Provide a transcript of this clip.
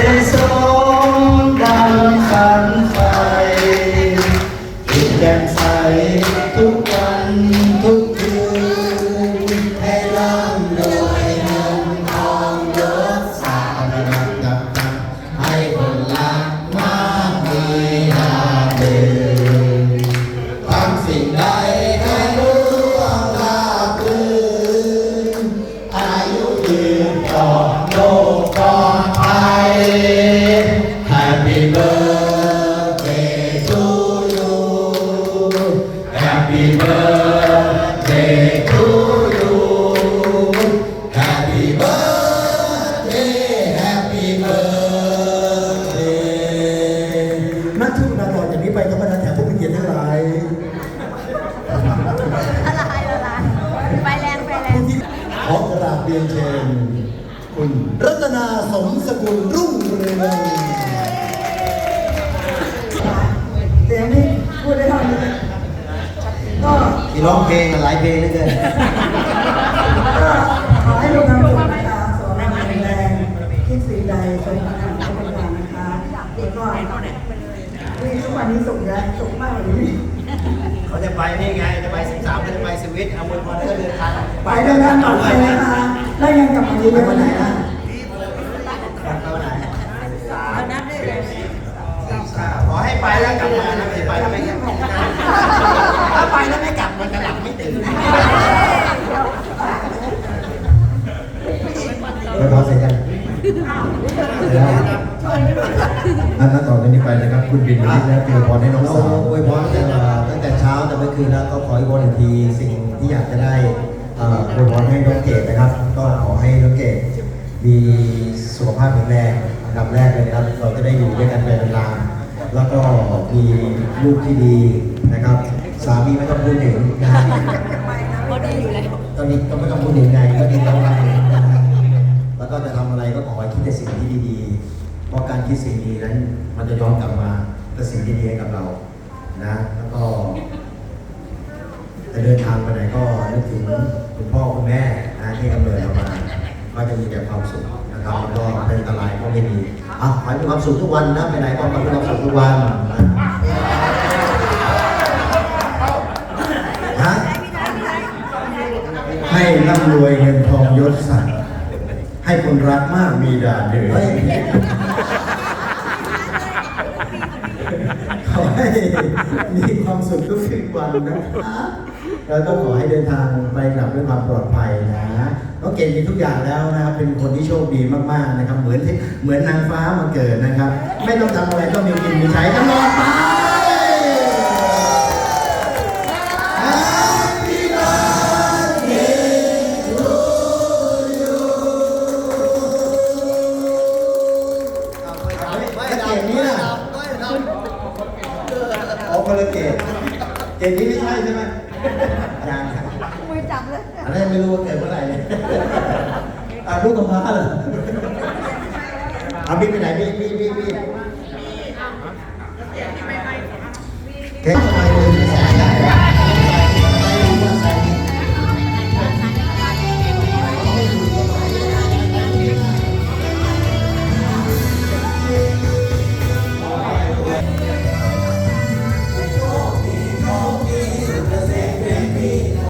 ได้ส Happy birthday to you Happy birthday Happy birthday นักทุกนาต่อจากนี้ไปก็บรรดาแถวผู้มีเกียรติทั้งหลายละลายละลายไฟแรงไฟแรงผู้ที่ขอกราบเรียนเชิญคุณรัตนาสมสกุลรุ่งเรือง พี่ร้องเพลงหลายเพลงเลยเกินขอให้มีความสุขนะคะสวมแข็งแรงคิดสิ่งใดสมปรารถนาทุกอย่างนะคะแล้วก็นี่ทุกวันนี้สุขแล้วสุขมากกว่านี้เขาจะไปนี่ไง จะไป 13เขาจะไปสวิตเอามวยพรก็เดินทางไปเดินทางปลอดภัยนะคะแล้วยังกลับมาดีไปวันไหนลับมาวันไหนเอานับได้เลยขอให้ไปแล้วกลับมานะไม่ไปแล้วไม่กลับถ้ แล้วก็เสร็จกันแล้วอันนั้นต่อจากนี้ไปนะครับ คุณบินวันนี้แล้วเจอพรให้น้องเราสาวอวยพรตั้งแต่ตั้งแต่เช้าแต่เมื่อคืนแล้วก็ขออวยพรอีกทีสิ่งที่อยากจะได้เอ่ออวยพรให้น้องเกดนะครับ ก็ขอให้น้องเกดมีสุขภาพแข็งแรงอันดับแรกเลยนะครับ เราจะได้อยู่ด้วยกันไปนานๆแล้วก็มีลูกที่ดีนะครับ สามีไม่ต้องพูดถึงนะฮะพอดีอยู่แล้วตอนนี้ก็ไม่ต้องพูดถึงไงก็ดีต้องรักนะฮะแล้วก็จะทำอะไรก็ขอให้คิดแต่สิ่งที่ดี ๆเพราะการคิดสิ่งดีนั้นมันจะย้อนกลับมาเป็นสิ่งที่ดีให้กับเรานะแล้วก็จะเดินทางไปไหนก็นึกถึงคุณพ่อคุณแม่นะที่กำเนิดเรามาก็จะมีแต่ความสุขนะครับแล้วก็เป็นอันตรายก็ไม่มีอะขอให้มีความสุขทุกวันนะไปไหนก็มีความสุขทุกวันนะฮะให้ร่ำรวยเงินทองยศศักดิ์ให้คนรักมากมีดาเดือฮ้ย ขอให้ มีความสุขทุกวันนะคะแล้วก็ขอให้เดินทางไปกลับด้วยความปลอดภัยนะน้องเก่งมีทุกอย่างแล้วนะครับเป็นคนที่โชคดีมากๆนะครับ เหมือนที่เหมือนนางฟ้ามาเกิดนะครับ ไม่ต้องทำอะไรก็มีกิน นละเกตเกตนี้ไม่ใช่ใช่ไหมยังครับมือจับเลยอันนี้ไม่รู้ว่าเกิดเมื่อไหร่อาลูกกับพาเหรอเอาบิ๊ไปไหนบิ๊กบิ๊กบิ๊กบิ๊กเค้กทำไม